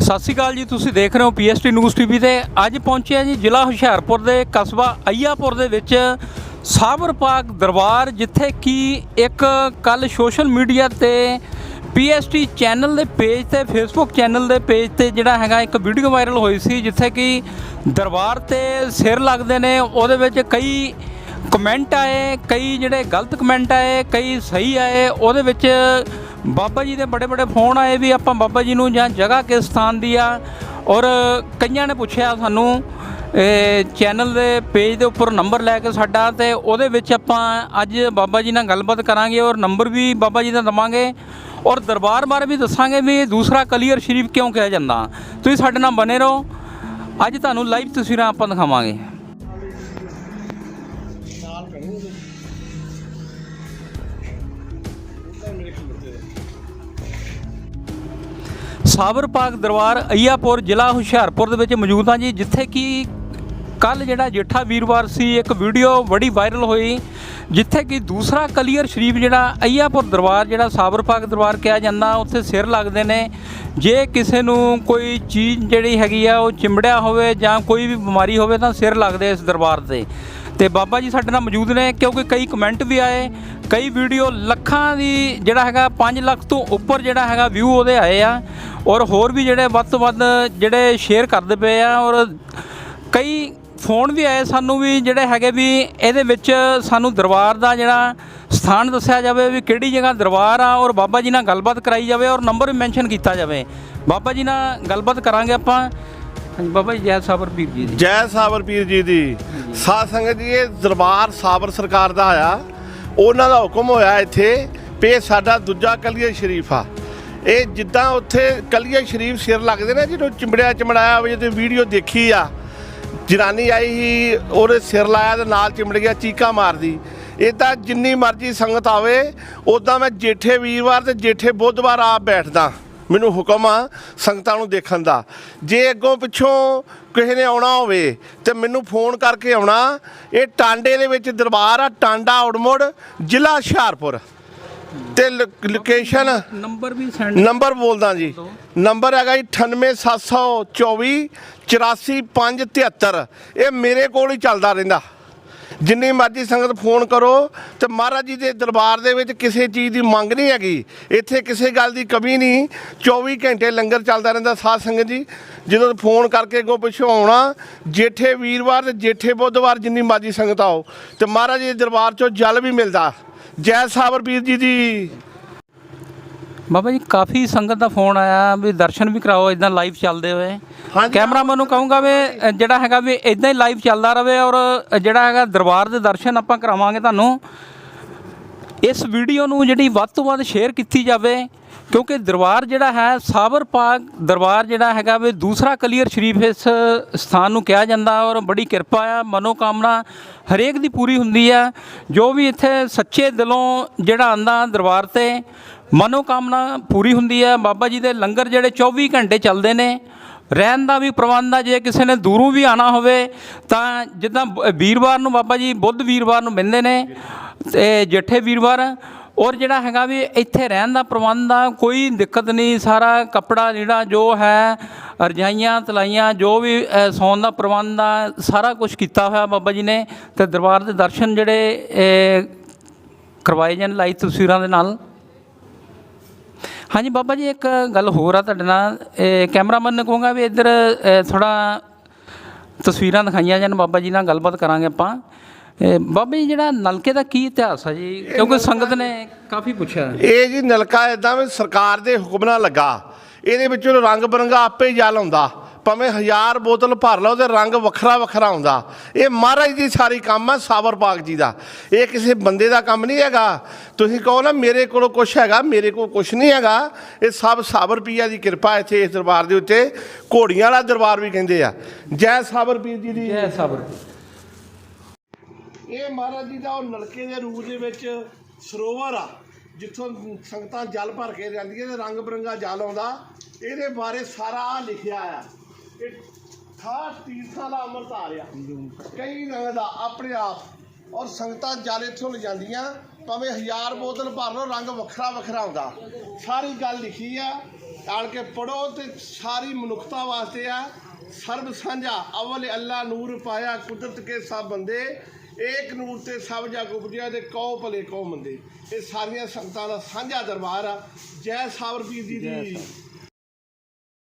ਸਤਿ ਸ਼੍ਰੀ ਅਕਾਲ ਜੀ, ਤੁਸੀਂ ਦੇਖ ਰਹੇ ਹੋ ਪੀਐਸਟੀ ਨਿਊਜ਼ ਟੀਵੀ ਤੇ। ਅੱਜ ਪਹੁੰਚਿਆ ਜੀ ਜ਼ਿਲ੍ਹਾ ਹੁਸ਼ਿਆਰਪੁਰ ਦੇ ਕਸਬਾ ਅਈਆਪੁਰ ਦੇ ਵਿੱਚ ਸਾਬਰ ਪਾਕ ਦਰਬਾਰ, ਜਿੱਥੇ ਕਿ ਇੱਕ ਕੱਲ ਸੋਸ਼ਲ ਮੀਡੀਆ ਤੇ ਪੀਐਸਟੀ ਚੈਨਲ ਦੇ ਪੇਜ ਤੇ ਫੇਸਬੁੱਕ ਚੈਨਲ ਦੇ ਪੇਜ ਤੇ ਜਿਹੜਾ ਹੈਗਾ ਇੱਕ ਵੀਡੀਓ ਵਾਇਰਲ ਹੋਈ ਸੀ, ਜਿੱਥੇ ਕਿ ਦਰਬਾਰ ਤੇ ਸਿਰ ਲੱਗਦੇ ਨੇ। ਉਹਦੇ ਵਿੱਚ ਕਈ ਕਮੈਂਟ ਆਏ, ਕਈ ਜਿਹੜੇ ਗਲਤ ਕਮੈਂਟ ਆਏ, ਕਈ ਸਹੀ ਆਏ। ਉਹਦੇ ਵਿੱਚ ਬਾਬਾ ਜੀ ਦੇ ਬੜੇ ਬੜੇ ਫੋਨ ਆਏ ਵੀ ਆਪਾਂ ਬਾਬਾ ਜੀ ਨੂੰ ਜਾਂ ਜਗ੍ਹਾ ਕਿਸ ਸਥਾਨ ਦੀ ਆ? ਔਰ ਕਈਆਂ ਨੇ ਪੁੱਛਿਆ ਸਾਨੂੰ ਚੈਨਲ ਦੇ ਪੇਜ ਦੇ ਉੱਪਰ ਨੰਬਰ ਲੈ ਕੇ ਸਾਡਾ ਤੇ ਉਹਦੇ ਵਿੱਚ ਆਪਾਂ ਅੱਜ ਬਾਬਾ ਜੀ ਨਾਲ ਗੱਲਬਾਤ ਕਰਾਂਗੇ ਔਰ ਨੰਬਰ ਵੀ ਬਾਬਾ ਜੀ ਦਾ ਦਵਾਂਗੇ। ਔਰ ਦਰਬਾਰ ਬਾਰੇ ਵੀ ਦੱਸਾਂਗੇ ਵੀ ਇਹ ਦੂਸਰਾ ਕਲੀਅਰ ਸ਼ਰੀਫ ਕਿਉਂ ਕਿਹਾ ਜਾਂਦਾ। ਤੁਸੀਂ ਸਾਡੇ ਨਾਲ ਬਨੇ ਰਹੋ। ਅੱਜ ਤੁਹਾਨੂੰ ਲਾਈਵ ਤਸਵੀਰਾਂ ਆਪਾਂ ਦਿਖਾਵਾਂਗੇ। ਸਾਬਰ ਪਾਕ ਦਰਬਾਰ ਅਈਆਪੁਰ ਜ਼ਿਲ੍ਹਾ ਹੁਸ਼ਿਆਰਪੁਰ ਦੇ ਵਿੱਚ ਮੌਜੂਦ ਹਾਂ ਜੀ, ਜਿੱਥੇ ਕਿ ਕੱਲ ਜਿਹੜਾ ਜੇਠਾ ਵੀਰਵਾਰ ਸੀ, ਇੱਕ ਵੀਡੀਓ ਬੜੀ ਵਾਇਰਲ ਹੋਈ, ਜਿੱਥੇ ਕਿ ਦੂਸਰਾ ਕਲੀਅਰ ਸ਼ਰੀਫ ਜਿਹੜਾ ਅਈਆਪੁਰ ਦਰਬਾਰ, ਜਿਹੜਾ ਸਾਬਰ ਪਾਕ ਦਰਬਾਰ ਕਿਹਾ ਜਾਂਦਾ, ਉੱਥੇ ਸਿਰ ਲੱਗਦੇ ਨੇ। ਜੇ ਕਿਸੇ ਨੂੰ ਕੋਈ ਚੀਜ਼ ਜਿਹੜੀ ਹੈਗੀ ਆ, ਉਹ ਚਿੰਬੜਿਆ ਹੋਵੇ ਜਾਂ ਕੋਈ ਵੀ ਬਿਮਾਰੀ ਹੋਵੇ, ਤਾਂ ਸਿਰ ਲੱਗਦੇ ਇਸ ਦਰਬਾਰ ਤੇ। ਤੇ ਬਾਬਾ ਜੀ ਸਾਡੇ ਨਾਲ ਮੌਜੂਦ ਨੇ, ਕਿਉਂਕਿ ਕਈ ਕਮੈਂਟ ਵੀ ਆਏ, ਕਈ ਵੀਡੀਓ ਲੱਖਾਂ ਦੀ ਜਿਹੜਾ ਹੈਗਾ 5 ਲੱਖ ਤੋਂ ਉੱਪਰ ਜਿਹੜਾ ਹੈਗਾ ਵਿਊ ਉਹਦੇ ਆਏ ਆ। ਔਰ ਹੋਰ ਵੀ ਜਿਹੜੇ ਵੱਧ ਤੋਂ ਵੱਧ ਜਿਹੜੇ ਸ਼ੇਅਰ ਕਰਦੇ ਪਏ ਆ ਔਰ ਕਈ ਫੋਨ ਵੀ ਆਏ ਸਾਨੂੰ ਵੀ ਜਿਹੜੇ ਹੈਗੇ ਵੀ ਇਹਦੇ ਵਿੱਚ ਸਾਨੂੰ ਦਰਬਾਰ ਦਾ ਜਿਹੜਾ ਸਥਾਨ ਦੱਸਿਆ ਜਾਵੇ ਵੀ ਕਿਹੜੀ ਜਗ੍ਹਾ ਦਰਬਾਰ ਆ ਔਰ ਬਾਬਾ ਜੀ ਨਾਲ ਗੱਲਬਾਤ ਕਰਾਈ ਜਾਵੇ ਔਰ ਨੰਬਰ ਵੀ ਮੈਂਸ਼ਨ ਕੀਤਾ ਜਾਵੇ। ਬਾਬਾ ਜੀ ਨਾਲ ਗੱਲਬਾਤ ਕਰਾਂਗੇ ਆਪਾਂ। ਹਾਂਜੀ, ਬਾਬਾ ਜੀ, ਜੈ ਸਾਬਰ ਪੀਰ ਜੀ ਦੀ। ਜੈ ਸਾਬਰ ਪੀਰ ਜੀ ਦੀ। ਸਾਧ ਸੰਗਤ ਜੀ, ਇਹ ਦਰਬਾਰ ਸਾਬਰ ਸਰਕਾਰ ਦਾ ਆਇਆ। ਉਹਨਾਂ ਦਾ ਹੁਕਮ ਹੋਇਆ ਇੱਥੇ ਵੀ ਇਹ ਸਾਡਾ ਦੂਜਾ ਕਲੀਆ ਸ਼ਰੀਫ। ਆ ਇਹ ਜਿੱਦਾਂ ਉੱਥੇ ਕਲੀਆ ਸ਼ਰੀਫ ਸਿਰ ਲੱਗਦੇ ਨੇ ਜਿਹਨੂੰ ਚਿੰਬੜਿਆ ਚਮੜਾਇਆ ਹੋਵੇ ਤੇ ਵੀਡੀਓ ਦੇਖੀ ਆ, ਜਨਾਨੀ ਆਈ ਸੀ, ਉਹਦੇ ਸਿਰ ਲਾਇਆ ਤੇ ਨਾਲ ਚਿੰਬੜ ਗਿਆ, ਚੀਕਾ ਮਾਰਦੀ। ਇਦਾਂ ਜਿੰਨੀ ਮਰਜ਼ੀ ਸੰਗਤ ਆਵੇ ਉਦਾਂ ਮੈਂ ਜੇਠੇ ਵੀਰਵਾਰ ਤੇ ਜੇਠੇ ਬੁੱਧਵਾਰ ਆਪ ਬੈਠਦਾ। ਮੈਨੂੰ ਹੁਕਮ ਆ ਸੰਗਤਾਂ ਨੂੰ ਦੇਖਣ ਦਾ। ਜੇ ਅੱਗੋਂ ਪਿੱਛੋਂ ਕਿਸੇ ਨੇ ਆਉਣਾ ਹੋਵੇ ਤੇ ਮੈਨੂੰ ਫੋਨ ਕਰਕੇ ਆਉਣਾ, ਇਹ ਟਾਂਡੇ ਦੇ ਵਿੱਚ ਦਰਬਾਰ ਆ, ਟਾਂਡਾ, ਉੜਮੁੜ, ਜ਼ਿਲ੍ਹਾ ਹੁਸ਼ਿਆਰਪੁਰ। ਤੇ ਲੋਕੇਸ਼ਨ ਨੰਬਰ ਵੀ ਸੈਂਡ ਨੰਬਰ ਬੋਲਦਾ ਜੀ। ਨੰਬਰ ਹੈਗਾ ਜੀ 98724 84573 ਇਹ ਮੇਰੇ ਕੋਲ ਹੀ ਚੱਲਦਾ ਰਹਿੰਦਾ। ਜਿੰਨੀ ਮਰਜ਼ੀ ਸੰਗਤ ਫੋਨ ਕਰੋ ਤੇ ਮਹਾਰਾਜ ਜੀ ਦੇ ਦਰਬਾਰ ਦੇ ਵਿੱਚ ਕਿਸੇ ਚੀਜ਼ ਦੀ ਮੰਗ ਨਹੀਂ ਹੈਗੀ। ਇੱਥੇ ਕਿਸੇ ਗੱਲ ਦੀ ਕਮੀ ਨਹੀਂ। 24 ਘੰਟੇ ਲੰਗਰ ਚੱਲਦਾ ਰਹਿੰਦਾ ਸਾਧ ਸੰਗਤ ਜੀ। ਜਦੋਂ ਫੋਨ ਕਰਕੇ ਅੱਗੋਂ ਪਿੱਛੋਂ ਆਉਣਾ ਜੇਠੇ ਵੀਰਵਾਰ ਤੇ ਜੇਠੇ ਬੁੱਧਵਾਰ ਜਿੰਨੀ ਮਰਜ਼ੀ ਸੰਗਤ ਆਓ। ਤੇ ਮਹਾਰਾਜ ਜੀ ਦੇ ਦਰਬਾਰ ਚੋਂ ਜਲ ਵੀ ਮਿਲਦਾ। ਜੈ ਸਾਬਰ ਪੀਰ ਜੀ ਦੀ ਬਾਬਾ ਜੀ ਕਾਫੀ ਸੰਗਤ ਦਾ ਫੋਨ ਆਇਆ ਵੀ ਦਰਸ਼ਨ ਵੀ ਕਰਾਓ ਇਦਾਂ ਲਾਈਵ ਚੱਲਦੇ ਹੋਏ। ਕੈਮਰਾਮੈਨ ਨੂੰ ਕਹੂੰਗਾ ਵੀ ਜਿਹੜਾ ਹੈਗਾ ਵੀ ਇਦਾਂ ਹੀ ਲਾਈਵ ਚੱਲਦਾ ਰਵੇ ਔਰ ਜਿਹੜਾ ਹੈਗਾ ਦਰਬਾਰ ਦੇ ਦਰਸ਼ਨ ਆਪਾਂ ਕਰਾਵਾਂਗੇ ਤੁਹਾਨੂੰ ਇਸ ਵੀਡੀਓ ਨੂੰ ਜਿਹੜੀ ਵੱਧ ਤੋਂ ਵੱਧ ਸ਼ੇਅਰ ਕੀਤੀ ਜਾਵੇ ਕਿਉਂਕਿ ਦਰਬਾਰ ਜਿਹੜਾ ਹੈ, ਸਾਬਰ ਪਾਕ ਦਰਬਾਰ ਜਿਹੜਾ ਹੈਗਾ ਵੀ ਦੂਸਰਾ ਕਲੀਅਰ ਸ਼ਰੀਫ ਇਸ ਸਥਾਨ ਨੂੰ ਕਿਹਾ ਜਾਂਦਾ ਔਰ ਬੜੀ ਕਿਰਪਾ ਆ, ਮਨੋਕਾਮਨਾ ਹਰੇਕ ਦੀ ਪੂਰੀ ਹੁੰਦੀ ਆ। ਜੋ ਵੀ ਇੱਥੇ ਸੱਚੇ ਦਿਲੋਂ ਜਿਹੜਾ ਆਂਦਾ ਦਰਬਾਰ ਤੇ, ਮਨੋਕਾਮਨਾ ਪੂਰੀ ਹੁੰਦੀ ਆ। ਬਾਬਾ ਜੀ ਦੇ ਲੰਗਰ ਜਿਹੜੇ 24 ਘੰਟੇ ਚੱਲਦੇ ਨੇ, ਰਹਿਣ ਦਾ ਵੀ ਪ੍ਰਬੰਧ ਆ ਜੇ ਕਿਸੇ ਨੇ ਦੂਰੋਂ ਵੀ ਆਣਾ ਹੋਵੇ, ਤਾਂ ਜਿੱਦਾਂ ਬ- ਵੀਰਵਾਰ ਨੂੰ ਬਾਬਾ ਜੀ ਬੁੱਧ ਵੀਰਵਾਰ ਨੂੰ ਮਿਲਦੇ ਨੇ, ਤੇ ਜੱਠੇ ਵੀਰਵਾਰ ਔਰ ਜਿਹੜਾ ਹੈਗਾ ਵੀ ਇੱਥੇ ਰਹਿਣ ਦਾ ਪ੍ਰਬੰਧ ਆ ਕੋਈ ਦਿੱਕਤ ਨਹੀਂ, ਸਾਰਾ ਕੱਪੜਾ ਜਿਹੜਾ ਜੋ ਹੈ, ਰਜਾਈਆਂ, ਤਲਾਈਆਂ, ਜੋ ਵੀ ਸੌਣ ਦਾ ਪ੍ਰਬੰਧ ਆ ਸਾਰਾ ਕੁਝ ਕੀਤਾ ਹੋਇਆ ਬਾਬਾ ਜੀ ਨੇ ਤੇ ਦਰਬਾਰ ਦੇ ਦਰਸ਼ਨ ਜਿਹੜੇ ਕਰਵਾਏ ਜਾਣ ਲਾਈਵ ਤਸਵੀਰਾਂ ਦੇ ਨਾਲ। ਹਾਂਜੀ ਬਾਬਾ ਜੀ, ਇੱਕ ਗੱਲ ਹੋਰ ਆ ਤੁਹਾਡੇ ਨਾਲ। ਕੈਮਰਾਮੈਨ ਨੂੰ ਕਹੂੰਗਾ ਵੀ ਇੱਧਰ ਥੋੜਾ ਤਸਵੀਰਾਂ ਦਿਖਾਈਆਂ ਜਾਣ, ਬਾਬਾ ਜੀ ਨਾਲ ਗੱਲਬਾਤ ਕਰਾਂਗੇ ਆਪਾਂ। ਬਾਬਾ ਜੀ ਜਿਹੜਾ ਨਲਕੇ ਦਾ ਕੀ ਇਤਿਹਾਸ ਆ ਜੀ? ਕਿਉਂਕਿ ਸੰਗਤ ਨੇ ਕਾਫੀ ਪੁੱਛਿਆ। ਇਹ ਜੀ ਨਲਕਾ ਇਦਾਂ ਵੀ ਸਰਕਾਰ ਦੇ ਹੁਕਮ ਨਾਲ ਲੱਗਾ। ਇਹਦੇ ਵਿੱਚੋਂ ਰੰਗ ਬਰੰਗਾ ਆਪੇ ਹੀ ਜਲ ਆਉਂਦਾ। ਭਾਵੇਂ ਹਜ਼ਾਰ ਬੋਤਲ ਭਰ ਲਓ ਤੇ ਰੰਗ ਵੱਖਰਾ ਵੱਖਰਾ ਆਉਂਦਾ। ਇਹ ਮਹਾਰਾਜ ਦੀ ਸਾਰੀ ਕੰਮ ਆ ਸਾਬਰ ਪਾਕ ਜੀ ਦਾ। ਇਹ ਕਿਸੇ ਬੰਦੇ ਦਾ ਕੰਮ ਨਹੀਂ ਹੈਗਾ। ਤੁਸੀਂ ਕਹੋ ਨਾ ਮੇਰੇ ਕੋਲ ਕੁਝ ਹੈਗਾ ਮੇਰੇ ਕੋਲ ਕੁਝ ਨਹੀਂ ਹੈਗਾ। ਇਹ ਸਭ ਸਾਬਰ ਪੀਆ ਦੀ ਕਿਰਪਾ ਇੱਥੇ ਇਸ ਦਰਬਾਰ ਦੇ ਉੱਤੇ। ਘੋੜੀਆਂ ਵਾਲਾ ਦਰਬਾਰ ਵੀ ਕਹਿੰਦੇ ਆ। ਜੈ ਸਾਬਰ ਪੀਰ ਜੀ ਦੀ। ਜੈ ਸਾਬਰ। ਇਹ ਮਹਾਰਾਜ ਜੀ ਦਾ ਉਹ ਨਲਕੇ ਦੇ ਰੂਪ ਦੇ ਵਿੱਚ ਸਰੋਵਰ ਆ, ਜਿੱਥੋਂ ਸੰਗਤਾਂ ਜਲ ਭਰ ਕੇ ਜਾਂਦੀਆਂ ਤੇ ਰੰਗ ਬਰੰਗਾ ਜਲ ਆਉਂਦਾ। ਇਹਦੇ ਬਾਰੇ ਸਾਰਾ ਲਿਖਿਆ ਆ। ਇਹ ਥਾ ਤੀਰਥਾਂ ਦਾ ਅੰਮ੍ਰਿਤ ਆ। ਰਿਹਾ ਕਈ ਰੰਗ ਦਾ, ਆਪਣੇ ਆਪ। ਔਰ ਸੰਗਤਾਂ ਜਲ ਇੱਥੋਂ ਲਿਜਾਂਦੀਆਂ, ਭਾਵੇਂ ਹਜ਼ਾਰ ਬੋਤਲ ਭਰ ਲਓ, ਰੰਗ ਵੱਖਰਾ ਵੱਖਰਾ ਆਉਂਦਾ। ਸਾਰੀ ਗੱਲ ਲਿਖੀ ਆ। ਆਣ ਕੇ ਪੜੋ ਤੇ ਸਾਰੀ ਮਨੁੱਖਤਾ ਵਾਸਤੇ ਆ। ਸਰਬ ਸਾਂਝਾ, ਅਵਲ ਅੱਲਾ ਨੂਰ ਪਾਇਆ ਕੁਦਰਤ ਕੇ ਸਭ ਬੰਦੇ, ਏਕ ਨੂਰ ਤੇ ਸਭ ਜਗ ਉਪਜਿਆ ਤੇ ਕਉ ਭਲੇ ਕਉ ਮੰਦੇ। ਇਹ ਸਾਰੀਆਂ ਸੰਗਤਾਂ ਦਾ ਸਾਂਝਾ ਦਰਬਾਰ ਆ। ਜੈ ਸਾਵਰਪੀਰ ਜੀ ਦੀ